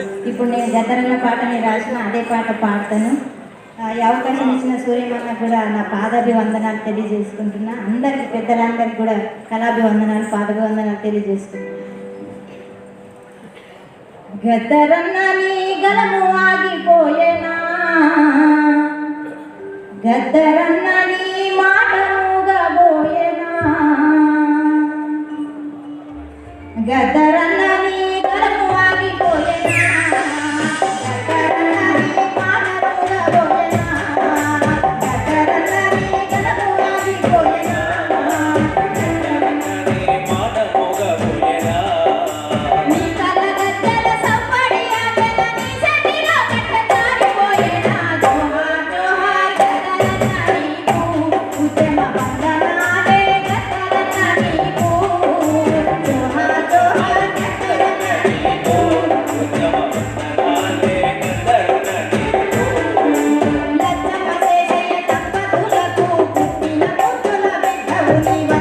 ఇప్పుడు నేను గతరన్న పాటని రాసిన అదే పాట పాడతాను. ఈ అవకాశం ఇచ్చిన సూర్యమన్న కూడా నా పాదాభివందనాలు తెలియజేసుకుంటున్నా. అందరికి పెద్దలందరికీ కూడా కళాభివందనాలు పాదభివందనాలు తెలియజేసుకుంటున్నా. నీ ఆగిపోయేనా? మాటలుగా Thank you.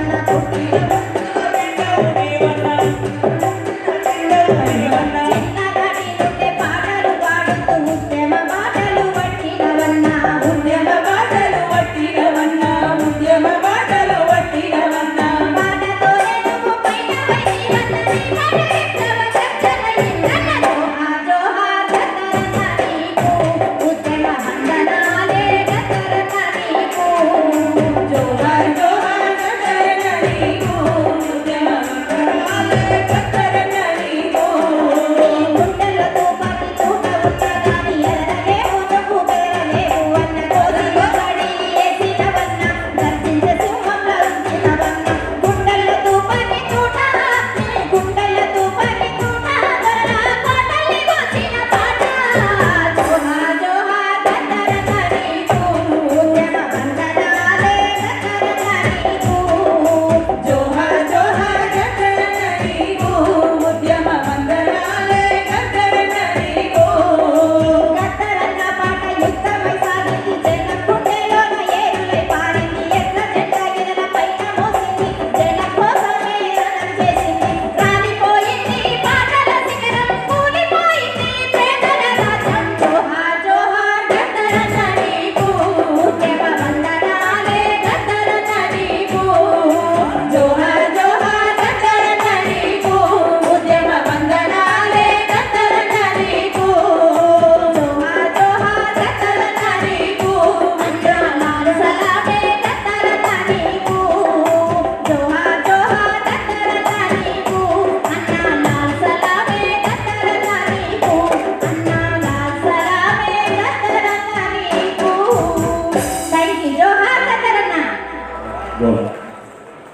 గోళ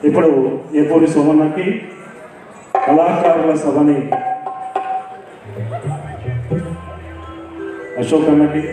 ఇప్పుడు ఏపూరి సోమన్నకి కళాకారుల సభని అశోకన్నకి